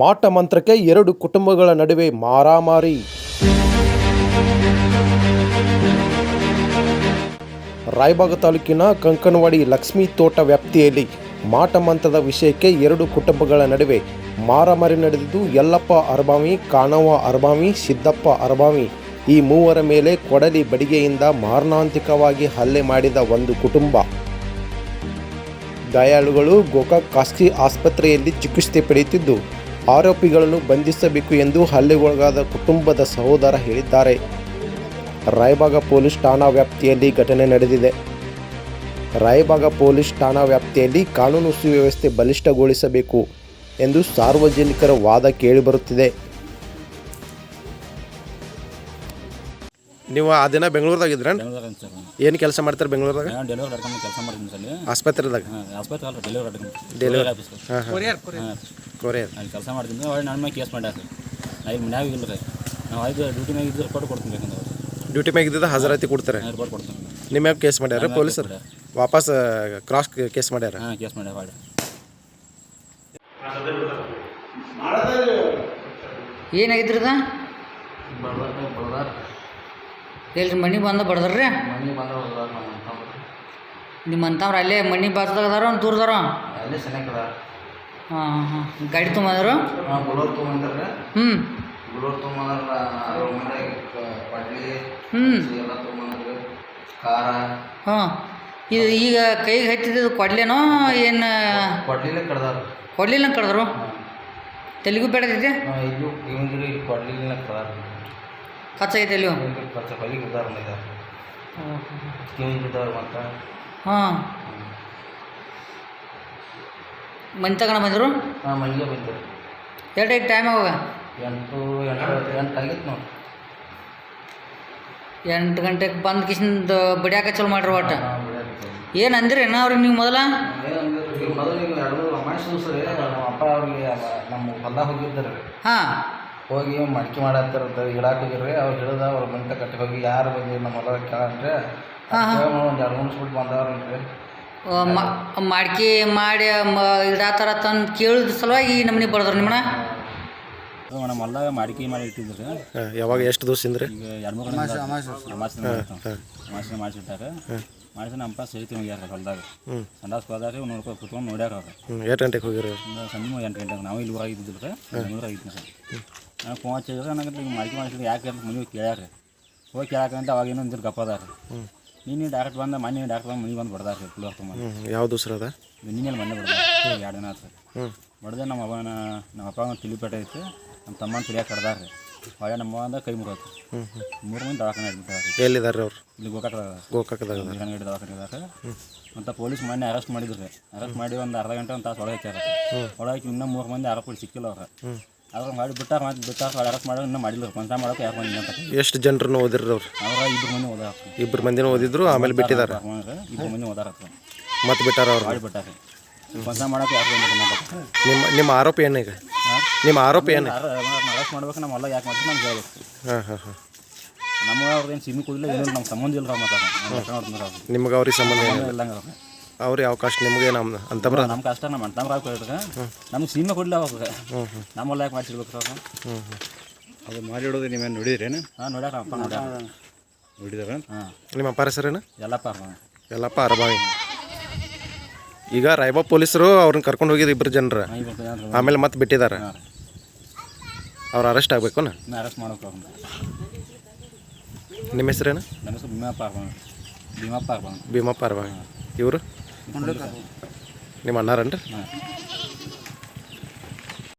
ಮಾಟ ಮಂತ್ರಕ್ಕೆ ಎರಡು ಕುಟುಂಬಗಳ ನಡುವೆ ಮಾರಾಮಾರಿ. ರಾಯಬಾಗ ತಾಲೂಕಿನ ಕಂಕನವಾಡಿ ಲಕ್ಷ್ಮೀ ತೋಟ ವ್ಯಾಪ್ತಿಯಲ್ಲಿ ಮಾಟ ಮಂತ್ರದ ವಿಷಯಕ್ಕೆ ಎರಡು ಕುಟುಂಬಗಳ ನಡುವೆ ಮಾರಾಮಾರಿ ನಡೆದಿದ್ದು, ಯಲ್ಲಪ್ಪ ಅರಬಾವಿ ಕಾಣವ ಅರಬಾಮಿ ಸಿದ್ದಪ್ಪ ಅರಬಾಮಿ ಈ ಮೂವರ ಮೇಲೆ ಕೊಡಲಿ ಬಡಿಗೆಯಿಂದ ಮಾರಣಾಂತಿಕವಾಗಿ ಹಲ್ಲೆ ಮಾಡಿದ ಒಂದು ಕುಟುಂಬ. ಗಾಯಾಳುಗಳು ಗೋಕಾಕ್ ಖಾಸಗಿ ಆಸ್ಪತ್ರೆಯಲ್ಲಿ ಚಿಕಿತ್ಸೆ ಪಡೆಯುತ್ತಿದ್ದು ಆರೋಪಿಗಳನ್ನು ಬಂಧಿಸಬೇಕು ಎಂದು ಹಲ್ಲೆಗೊಳಗಾದ ಕುಟುಂಬದ ಸಹೋದರ ಹೇಳಿದ್ದಾರೆ. ರಾಯಬಾಗ ಪೊಲೀಸ್ ಠಾಣಾ ವ್ಯಾಪ್ತಿಯಲ್ಲಿ ಘಟನೆ ನಡೆದಿದೆ. ರಾಯಬಾಗ ಪೊಲೀಸ್ ಠಾಣಾ ವ್ಯಾಪ್ತಿಯಲ್ಲಿ ಕಾನೂನು ಸುವ್ಯವಸ್ಥೆ ಬಲಿಷ್ಠಗೊಳಿಸಬೇಕು ಎಂದು ಸಾರ್ವಜನಿಕರ ವಾದ ಕೇಳಿಬರುತ್ತಿದೆ. ನೀವು ಆ ದಿನ ಬೆಂಗಳೂರದಾಗಿದ್ರ ಇದ್ರ ಸರ್. ಏನು ಕೆಲಸ ಮಾಡ್ತಾರೆ ಬೆಂಗಳೂರದಾಗ? ನಾನು ಡೆಲಿವರಿ ಅಡ್ಕೊಂಡು ಕೆಲಸ ಮಾಡ್ತೀನಿ ಸರ್. ಅಲ್ಲಿ ಆಸ್ಪತ್ರೆದಾಗ ಅಲ್ಲ ಡೆಲಿವರಿ. ಆಫೀಸ್ ಹಾಂ. ಹಾಂ ಹಾಂ ಕೊರಿಯರ್ ಅಲ್ಲಿ ಕೆಲಸ ಮಾಡ್ತೀನಿ ಅವ್ರು ನನ್ನ ಮೇಲೆ ಕೇಸ್ ಮಾಡ್ಯಾರ ನಾ ಇಲ್ಲಿ ಮನ್ಯಾಗ ಇಲ್ಲ ರೀ ನಾವು ಆಯ್ತು ಡ್ಯೂಟಿ ಮ್ಯಾಗ ಇದ್ದು ರಿಪೋರ್ಟ್ ಕೊಡ್ತೀನಿ ಬೇಕಂದ್ರೆ ಡ್ಯೂಟಿ ಮ್ಯಾಗ ಇದ್ದಿದ್ದ ಹಾಜರಾತಿ ಕೊಡ್ತಾರೆ. ರಿಪೋರ್ಟ್ ಕೊಡ್ತೀನಿ. ನಿಮ್ಮ ಮ್ಯಾಗ ಕೇಸ್ ಮಾಡ್ಯಾರ ಪೊಲೀಸರು? ವಾಪಸ್ ಕ್ರಾಸ್ ಕೇಸ್ ಮಾಡ್ಯಾರ? ಹಾಂ ಕೇಸ್ ಮಾಡ್ಯಾರ ಮಾಡಿ. ಏನಾಗಿದ್ರಿ ಅದ ಎಲ್ರಿ ಮನೆ ಬಂದ ಬಡದ್ರಿ? ಮನೆ ಹೋಗ್ದಾರ ನಮ್ಮ ಅಂತವ್ರ ಅಲ್ಲೇ ಮನೆ ಬಾತದಾಗ ಅದಾರ ಒಂದು ದೂರದಾರ? ಅಲ್ಲೇ ಚೆನ್ನಾಗದ ಹಾಂ ಹಾಂ. ಗಾಡಿ ತೊಗೊಂಬಂದ್ರು? ಗುಳೂರು ತೊಗೊಂಡ್ರೆ ಹ್ಞೂ ಅದ್ರ ಮುಂದೆ ಪಡ್ಲಿ ಹ್ಞೂ ಎಲ್ಲ ತೊಗೊಂಡ್ರೆ ಖಾರ ಹಾಂ. ಇದು ಈಗ ಕೈಗೆ ಹತ್ತಿದ್ದು ಕೊಡ್ಲೇನೋ ಏನು ಕೊಡ್ಲಿಲ್ಲ ಕಡ್ದಾರ. ಕೊಡ್ಲಿಲ್ಲ ಕಡ್ದರು? ತೆಲುಗು ಬೇಡದೈತೆ ಇಲ್ಲೂ ಇವಂಗಿರಿ ಕೊಡ್ಲಿಲ್ಲ ಕಡ್ದಾರ. ಎಲ್ಲಿಯೂ ಇಲ್ಲಿ? ಕಚ್ಚ ಹೊಲಿಗೆ ಇದ್ದಾರ ಇದಾರ ಕಿವಿಗೆ ಇದ್ದಾರ ಮತ್ತು. ಹಾಂ. ಮನೆ ತಗೊಂಡು ಬಂದರು? ಹಾಂ ಮನೆಗೆ ಬಂದಿರಿ. ಎರಡು ಐದು ಟೈಮ್ ಅವಾಗ? ಎಂಟು ಎಂಟು ಎಂಟು ಆಗಿತ್ತು ನೋಡಿ. ಎಂಟು ಗಂಟೆಗೆ ಬಂದು ಕಿಶಿಂದ ಬಡಿಯಾಕ ಚಲೋ ಮಾಡ್ರಿ ಒಟ್ಟು. ಏನು ಅಂದಿರಿ ಏನೋ ಅವ್ರಿಗೆ ನೀವು ಮೊದಲ? ಅಪ್ಪ ಅವ್ರಿಗೆ ನಮ್ಮ ಹೊಲ್ದಾಗ ಹೋಗಿದ್ದಾರೆ. ಹಾಂ. ಹೋಗಿ ಮಡಿಕೆ ಮಾಡತ್ತಿರ್ತಾರೆ ಇಡಾಕ ಹೋಗಿರ್ರಿ ಅವ್ರು ಹಿಡಿದ ಅವ್ರ ಮನೆ ಕಟ್ಟಿ ಹೋಗಿ ಯಾರು ಬಂದಿರಿ ನಮ್ಮ ಹೊಲ ಕೇಳಂದ್ರೆ ಒಂದು ಎರಡು ಮೂರು ಫುಟ್ ಬಂದವ್ರನ್ರಿ ಮಾಡ್ಕಿ ಮಾಡಿ ಇಡಾತರ ತಂದು ಕೇಳಿದ ಸಲುವಾಗಿ ಈ ನಮ್ಮನೆ ಬಡದ್ರು ನಿಮ್ಮಣ್ಣ? ಮೇಡಮ್ ನಮ್ಮ ಹೊಲ್ದಾಗ ಮಾಡಿಕೆ ಮಾಡಿ ಇಟ್ಟಿದ್ರು. ಯಾವಾಗ ಎಷ್ಟು ದಿವಸ ಈಗ ಎರಡು ಮೂರು ಮಾಸ ಅಮಾಸೆ ಮಾಡಿಸಿಟ್ಟಾರ. ಮಾಡಿಸಿ ನಮ್ಮ ಪಾಸ್ ಸೇರಿ ಹೋಗ್ಯಾರ ಹೊಲ್ದಾಗ. ಸಂಡಾಸ್ ಹೋದಾರ ನೋಡ್ಕೊ ಕುತ್ಕೊಂಡು ನೋಡ್ಯಾರ ಅವ್ರು. ಎಂಟು ಎಷ್ಟು ಗಂಟೆಗೆ ಹೋಗಿರಿ ಸಂಜೆ ಎಂಟು ಗಂಟೆಗೆ. ನಾವು ಇಲ್ಲಿ ಊರಾಗ ಇದ್ದಿದ್ದು ರೀ ಬೆಂಗಳೂರಾಗ ಇದ್ದೀನಿ ಸರ್. ನಾನು ಫೋನ್ ಹಚ್ಚಿದ್ರೆ ನನಗೆ ಈಗ ಮಾಡಿಕೆ ಮಾಡಿಸಿದ್ರೆ ಯಾಕೆ ಅಂತ ಮನೆಗೆ ಕೇಳ್ಯಾರ ಹೋಗಿ ಕೇಳಾಕಂತ ಅವಾಗ ಏನೋ ಒಂದಿರು ಗಪ್ಪ ಅದಾರ ನೀನು ಡೈರೆಕ್ಟ್ ಬಂದ ಮನೆ ಡೈರೆಕ್ಟ್ ಬಂದು ಮನೆಗೆ ಬಂದು ಬಡ್ದಾರ ರೀ ಪುಳಿಯೋರ್ ತುಂಬ. ಯಾವ ದೂಸರ ಅದ? ನಿನ್ನೆಲ್ಲಿ ಮನೆ ಬಡ್ದ ಎರಡು ದಿನ ಆಯ್ತು ಬಡ್ದೆ ನಮ್ಮ ಅವನ ನಮ್ಮ ಅಪ್ಪ ಒಂದು ತಿಳಿಪೇಟೆ ಐತೆ ನಮ್ಮ ತಮ್ಮನ ತಿಳಿಯಾಕ ಕಡ್ದಾರ ರೀ ಹೊಳೆ ನಮ್ಮ ಅಂದ ಕೈ ಮುಗಿತು ಹ್ಞೂ ಹ್ಞೂ ಮೂರು ಮಂದಿ ದವಾಖಾನೆ ಅಡ್ಮಿಟ್ ಎಲ್ಲಿದ್ದಾರೆ ಅವ್ರು? ಇಲ್ಲಿ ಗೋಕಾಕದಾಗ ದವಾಖಾನೆ ಇದ್ದಾರೆ ಮತ್ತು ಪೊಲೀಸ್ ಮೊನ್ನೆ ಅರೆಸ್ಟ್ ಮಾಡಿದ್ರು ರೀ ಅರೆಸ್ಟ್ ಮಾಡಿ ಒಂದು ಅರ್ಧ ಗಂಟೆ ಒಂದು ತಾಸು ಒಳಗೆ ಹಾಕ್ಯಾರ ಒಳಗೆ ಇನ್ನೂ ಮೂರು ಮಂದಿ ಆರೋಪಗಳು ಸಿಕ್ಕಿಲ್ಲ ಅವ್ರು. ಅದ್ರ ಮಾಡಿ ಬಿಟ್ಟಾರ ಮತ್ತೆ ಬಿಟ್ಟಾರ ಅರೆಸ್ಟ್ ಮಾಡಿ ಇನ್ನೂ ಮಾಡಿಲ್ಲ. ಪಂಚ ಮಾಡೋಕೆ ಯಾಕೆ ಮಂದಿ ಅಂತ ಎಷ್ಟು ಜನರನ್ನು ಓದಿರಿ ಅವ್ರು ಅವ್ರ ಇಬ್ಬರು ಮಂದಿ ಓದಾರ. ಇಬ್ಬರು ಮಂದಿನ ಓದಿದ್ರು ಆಮೇಲೆ ಬಿಟ್ಟಿದ್ದಾರೆ. ಇಬ್ಬರು ಮಂದಿ ಓದಾರ ಮತ್ತೆ ಬಿಟ್ಟಾರ ಅವ್ರು? ಮಾಡಿ ಬಿಟ್ಟಾರ. ಪಂಚ ಮಾಡೋಕೆ ಯಾರು ಬಂದಿಲ್ಲ ನಿಮ್ಮ ನಿಮ್ಮ ಆರೋಪ ಏನೀಗ ನಿಮ್ಮ ಆರೋಪ ಏನು ಅರೆಸ್ಟ್ ಮಾಡ್ಬೇಕು ನಮ್ಮ ಹೊಲ ಯಾಕೆ ಮಾಡ್ತೀವಿ ನಮ್ಗೆ ಹೇಳ್ಬೇಕು. ಹಾಂ ಹಾಂ ಹಾಂ. ನಮ್ಮ ಅವ್ರದ್ದೇನು ಸಿಮಿ ಕೊಡಿಲ್ಲ ಏನು ನಮ್ಮ ಸಂಬಂಧ ಇಲ್ಲ ಮಾತಾಡ ನಿಮ್ಗೆ ಅವ್ರಿಗೆ ಸಂಬಂಧ ಇಲ್ಲ ಅವ್ರು ಅವಕಾಶ ಯಾವ ಕಷ್ಟ ನಿಮಗೆ ನಮ್ಮ ಅಂತಬ್ರ ನಮ್ಮ ಕಷ್ಟ ನಮ್ಮ ಅಣ್ಣ ರಾಕ್ ಹೇಳಿದ್ರೆ ನಮ್ಗೆ ಸೀಮೆ ಕೊಡಲಿಲ್ಲ ಅವಾಗ ನಮ್ಮ ಹೊಲ ಯಾಕೆ ಹ್ಞೂ ಹ್ಞೂ ಅದು ಮಾಡಿಡೋದು ನೀವೇನು ನೋಡಿದ್ರೇನು? ಹಾಂ ನೋಡ್ಯಾರ ಅಪ್ಪ ನೋಡ್ಯಾರ. ನೋಡಿದಾರ? ಹಾಂ. ನಿಮ್ಮ ಅಪ್ಪ ಹೆಸರೇನು ಎಲ್ಲಪ್ಪ ಅಪ್ಪ. ಎಲ್ಲಪ್ಪ ಅರಬಾವಿ. ಈಗ ರೈಬಾ ಪೊಲೀಸರು ಅವ್ರನ್ನ ಕರ್ಕೊಂಡು ಹೋಗಿದ್ರು ಇಬ್ಬರು ಜನರು. ಆಮೇಲೆ ಮತ್ತೆ ಬಿಟ್ಟಿದ್ದಾರೆ ಅವ್ರು ಅರೆಸ್ಟ್ ಆಗಬೇಕು ನಾ ಅರೆಸ್ಟ್ ಮಾಡೋಕೆ ಅವ್ರನ್ನ. ನಿಮ್ಮ ಹೆಸರೇನು ನಮ್ಮ ಹೆಸರು ಭೀಮಪ್ಪ ಅರ್ಬಾವಿ. ಭೀಮಪ್ಪ ಅರ್ಬಾವಿ. ಭೀಮಪ್ಪ ಅರ್ಬಾವಿ. ಇವರು? ನಿಮ್ಮ ಅಣ್ಣಾರನ್ರಿ ಹಾಂ